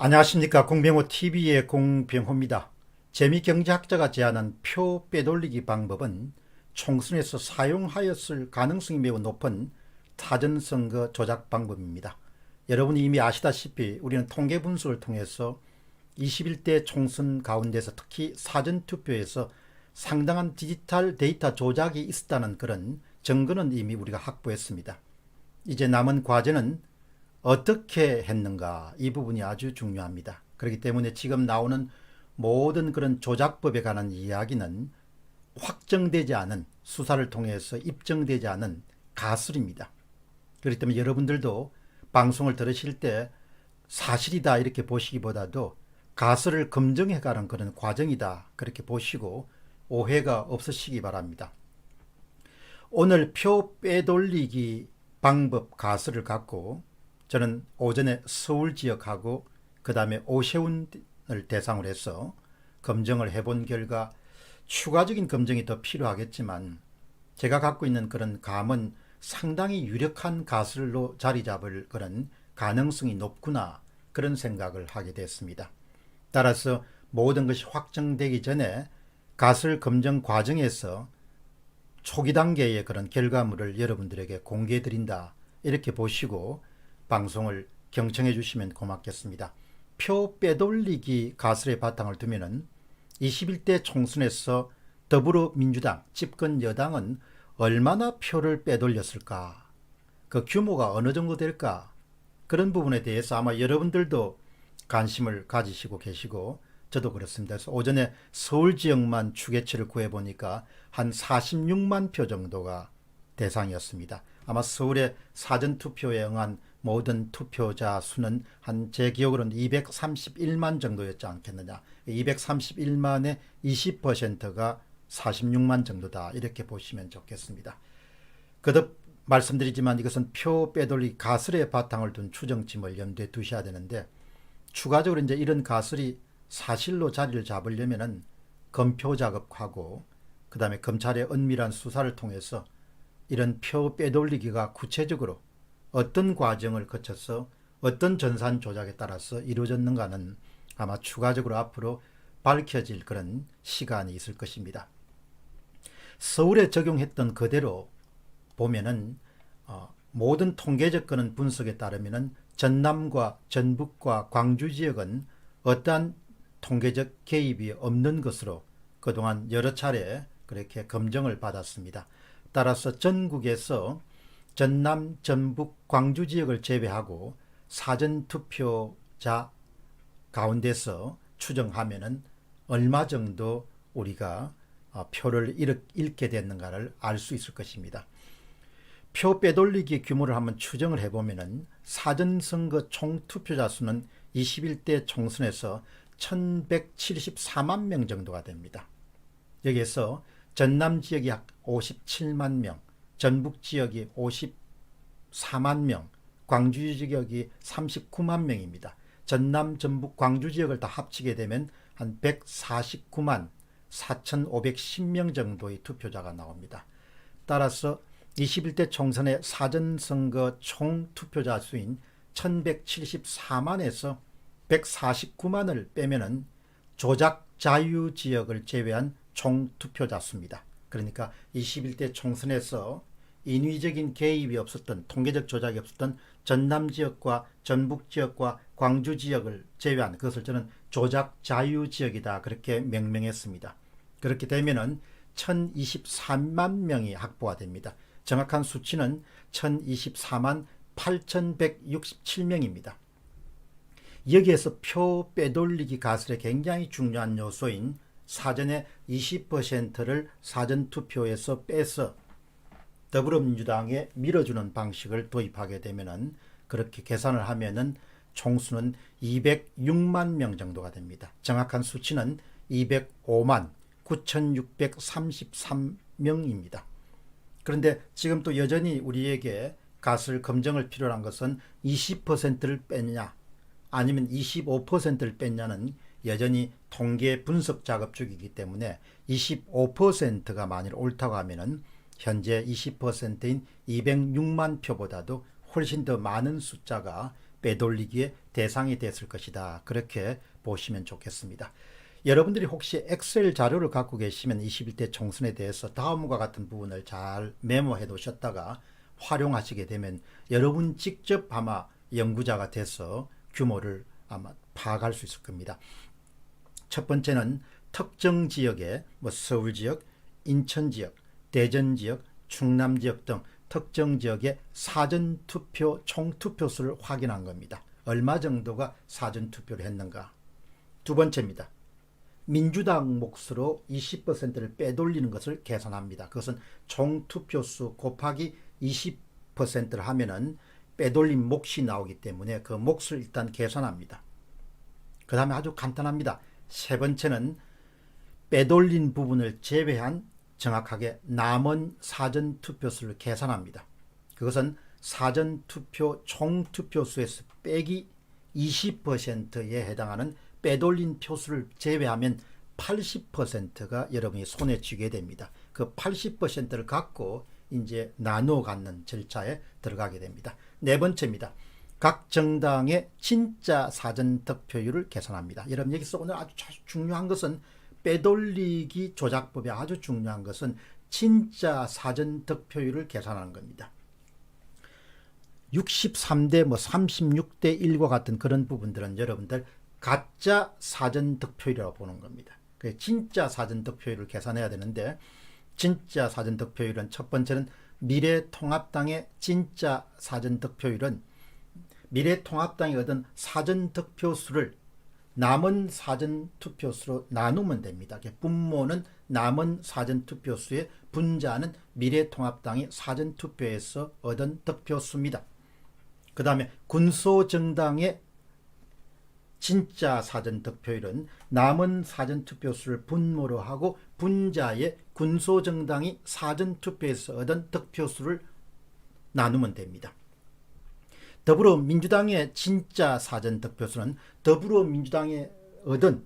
안녕하십니까 공병호 TV의 공병호입니다. 재미경제학자가 제안한 표 빼돌리기 방법은 총선에서 사용하였을 가능성이 매우 높은 사전선거 조작 방법입니다. 여러분이 이미 아시다시피 우리는 통계 분석을 통해서 21대 총선 가운데서 특히 사전투표에서 상당한 디지털 데이터 조작이 있었다는 그런 증거는 이미 우리가 확보했습니다. 이제 남은 과제는 어떻게 했는가 이 부분이 아주 중요합니다. 그렇기 때문에 지금 나오는 모든 그런 조작법에 관한 이야기는 확정되지 않은 수사를 통해서 입증되지 않은 가설입니다. 그렇기 때문에 여러분들도 방송을 들으실 때 사실이다 이렇게 보시기보다도 가설을 검증해 가는 그런 과정이다 그렇게 보시고 오해가 없으시기 바랍니다. 오늘 표 빼돌리기 방법 가설을 갖고 저는 오전에 서울 지역하고 그 다음에 오세훈을 대상으로 해서 검증을 해본 결과 추가적인 검증이 더 필요하겠지만 제가 갖고 있는 그런 감은 상당히 유력한 가설로 자리 잡을 그런 가능성이 높구나 그런 생각을 하게 됐습니다. 따라서 모든 것이 확정되기 전에 가설 검증 과정에서 초기 단계의 그런 결과물을 여러분들에게 공개해 드린다 이렇게 보시고 방송을 경청해 주시면 고맙겠습니다. 표 빼돌리기 가설의 바탕을 두면은 21대 총선에서 더불어민주당 집권 여당은 얼마나 표를 빼돌렸을까? 그 규모가 어느 정도 될까? 그런 부분에 대해서 아마 여러분들도 관심을 가지시고 계시고 저도 그렇습니다. 그래서 오전에 서울 지역만 추계치를 구해 보니까 한 46만 표 정도가 대상이었습니다. 아마 서울의 사전 투표에 응한 모든 투표자 수는 한 제 기억으로는 231만 정도였지 않겠느냐. 231만의 20%가 46만 정도다. 이렇게 보시면 좋겠습니다. 거듭 말씀드리지만 이것은 표 빼돌리 가설의 바탕을 둔 추정침을 염두에 두셔야 되는데 추가적으로 이제 이런 가설이 사실로 자리를 잡으려면은 검표 작업하고 그다음에 검찰의 은밀한 수사를 통해서 이런 표 빼돌리기가 구체적으로 어떤 과정을 거쳐서 어떤 전산 조작에 따라서 이루어졌는가는 아마 추가적으로 앞으로 밝혀질 그런 시간이 있을 것입니다. 서울에 적용했던 그대로 보면은 어, 모든 통계적 그런 분석에 따르면은 전남과 전북과 광주 지역은 어떠한 통계적 개입이 없는 것으로 그동안 여러 차례 그렇게 검증을 받았습니다. 따라서 전국에서 전남, 전북, 광주 지역을 제외하고 사전 투표자 가운데서 추정하면은 얼마 정도 우리가 어, 표를 잃게 됐는가를 알 수 있을 것입니다. 표 빼돌리기 규모를 한번 추정을 해보면은 사전선거 총 투표자 수는 21대 총선에서 1174만 명 정도가 됩니다. 여기에서 전남 지역이 약 57만 명, 전북 지역이 54만 명, 광주 지역이 39만 명입니다. 전남, 전북, 광주 지역을 다 합치게 되면 한 149만 4,510명 정도의 투표자가 나옵니다. 따라서 21대 총선의 사전선거 총 투표자 수인 1174만에서 149만을 빼면은 조작 자유 지역을 제외한 총 투표자 수입니다. 그러니까 21대 총선에서 인위적인 개입이 없었던 통계적 조작이 없었던 전남 지역과 전북 지역과 광주 지역을 제외한 그것을 저는 조작 자유 지역이다 그렇게 명명했습니다. 그렇게 되면은 1023만 명이 확보가 됩니다. 정확한 수치는 1024만 8167명입니다. 여기에서 표 빼돌리기 가설의 굉장히 중요한 요소인 사전에 20%를 사전 투표에서 빼서 더불어민주당에 밀어주는 방식을 도입하게 되면은 그렇게 계산을 하면은 총수는 206만 명 정도가 됩니다. 정확한 수치는 205만 9,633명입니다. 그런데 지금 또 여전히 우리에게 가설 검증을 필요로 한 것은 20%를 뺐냐 아니면 25%를 뺐냐는 여전히 통계 분석 작업 중이기 때문에 25%가 만일 옳다고 하면은 현재 20%인 206만 표보다도 훨씬 더 많은 숫자가 빼돌리기의 대상이 됐을 것이다. 그렇게 보시면 좋겠습니다. 여러분들이 혹시 엑셀 자료를 갖고 계시면 21대 총선에 대해서 다음과 같은 부분을 잘 메모해 놓으셨다가 활용하시게 되면 여러분 직접 아마 연구자가 돼서 규모를 아마 파악할 수 있을 겁니다. 첫 번째는 특정 지역에 뭐 서울 지역, 인천 지역, 대전 지역, 충남 지역 등 특정 지역의 사전 투표 총 투표 수를 확인한 겁니다. 얼마 정도가 사전 투표를 했는가? 두 번째입니다. 민주당 몫으로 20%를 빼돌리는 것을 계산합니다. 그것은 총 투표수 곱하기 20%를 하면은 빼돌린 몫이 나오기 때문에 그 몫을 일단 계산합니다. 그 다음에 아주 간단합니다. 세 번째는 빼돌린 부분을 제외한 정확하게 남은 사전 투표수를 계산합니다. 그것은 사전 투표 총 투표수에서 빼기 20%에 해당하는 빼돌린 표수를 제외하면 80%가 여러분이 손에 쥐게 됩니다. 그 80%를 갖고 이제 나누어 갖는 절차에 들어가게 됩니다. 네 번째입니다. 각 정당의 진짜 사전 득표율을 계산합니다. 여러분 여기서 오늘 아주 자- 중요한 것은 빼돌리기 조작법이 아주 중요한 것은 진짜 사전 득표율을 계산하는 겁니다. 63대 뭐 36대 1과 같은 그런 부분들은 여러분들 가짜 사전 득표율이라고 보는 겁니다. 그 진짜 사전 득표율을 계산해야 되는데 진짜 사전 득표율은 첫 번째는 미래통합당의 진짜 사전 득표율은 미래통합당이 얻은 사전 득표수를 남은 사전 투표수로 나누면 됩니다. 분모는 남은 사전 투표수의 분자는 미래통합당이 사전 투표에서 얻은 득표수입니다. 그 다음에 군소정당의 진짜 사전 득표율은 남은 사전 투표수를 분모로 하고 분자의 군소정당이 사전 투표에서 얻은 득표수를 나누면 됩니다. 더불어민주당의 진짜 사전 득표수는 더불어민주당에 얻은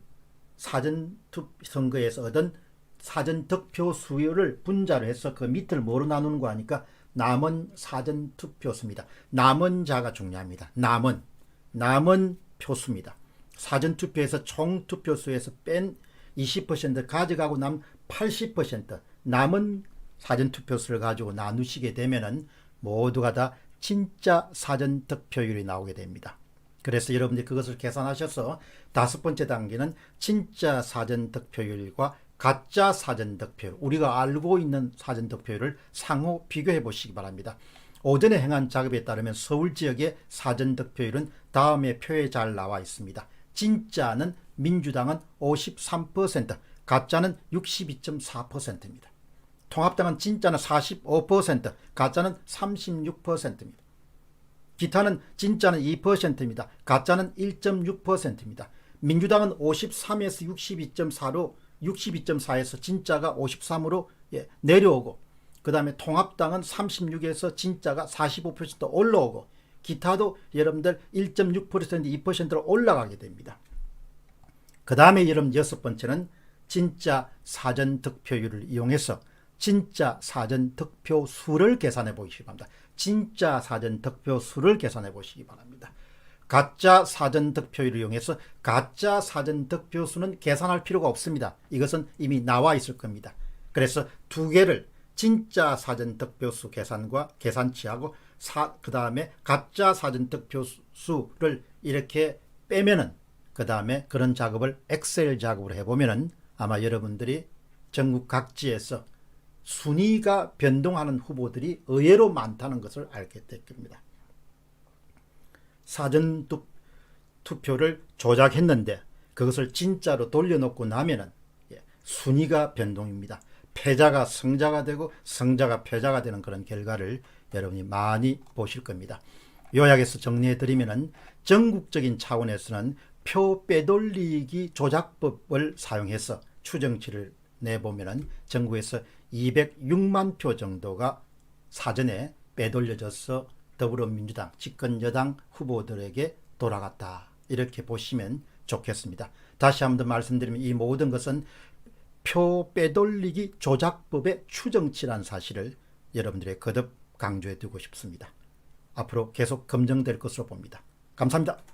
사전 투 선거에서 얻은 사전 득표 수요를 분자로 해서 그 밑을 뭐로 나누는 거 하니까 남은 사전 투표수입니다. 남은 자가 중요합니다. 남은 남은 표수입니다. 사전 투표에서 총 투표수에서 뺀 20% 가져가고 남 80% 남은 사전 투표수를 가지고 나누시게 되면은 모두가 다 진짜 사전 득표율이 나오게 됩니다. 그래서 여러분들이 그것을 계산하셔서 다섯 번째 단계는 진짜 사전 득표율과 가짜 사전 득표율, 우리가 알고 있는 사전 득표율을 상호 비교해 보시기 바랍니다. 오전에 행한 작업에 따르면 서울 지역의 사전 득표율은 다음의 표에 잘 나와 있습니다. 진짜는 민주당은 53%, 가짜는 62.4%입니다. 통합당은 진짜는 45%, 가짜는 36%입니다. 기타는 진짜는 2%입니다. 가짜는 1.6%입니다. 민주당은 53에서 62.4로 62.4에서 진짜가 53으로 예, 내려오고 그 다음에 통합당은 36에서 진짜가 45% 올라오고 기타도 여러분들 1.6% 2%로 올라가게 됩니다. 그 다음에 여러분 여섯 번째는 진짜 사전 득표율을 이용해서 진짜 사전 득표 수를 계산해 보시기 바랍니다. 진짜 사전 득표 수를 계산해 보시기 바랍니다. 가짜 사전 득표율을 이용해서 가짜 사전 득표 수는 계산할 필요가 없습니다. 이것은 이미 나와 있을 겁니다. 그래서 두 개를 진짜 사전 득표 수 계산과 계산치하고 그 다음에 가짜 사전 득표 수를 이렇게 빼면은 그 다음에 그런 작업을 엑셀 작업을 해보면은 아마 여러분들이 전국 각지에서 순위가 변동하는 후보들이 의외로 많다는 것을 알게 될 겁니다. 사전 투, 투표를 조작했는데 그것을 진짜로 돌려놓고 나면은 예, 순위가 변동입니다. 패자가 성자가 되고 성자가 패자가 되는 그런 결과를 여러분이 많이 보실 겁니다. 요약해서 정리해 드리면은 전국적인 차원에서는 표 빼돌리기 조작법을 사용해서 추정치를 내보면은 전국에서 206만 표 정도가 사전에 빼돌려져서 더불어민주당 집권 여당 후보들에게 돌아갔다. 이렇게 보시면 좋겠습니다. 다시 한번 더 말씀드리면 이 모든 것은 표 빼돌리기 조작법의 추정치란 사실을 여러분들의 거듭 강조해 두고 싶습니다. 앞으로 계속 검증될 것으로 봅니다. 감사합니다.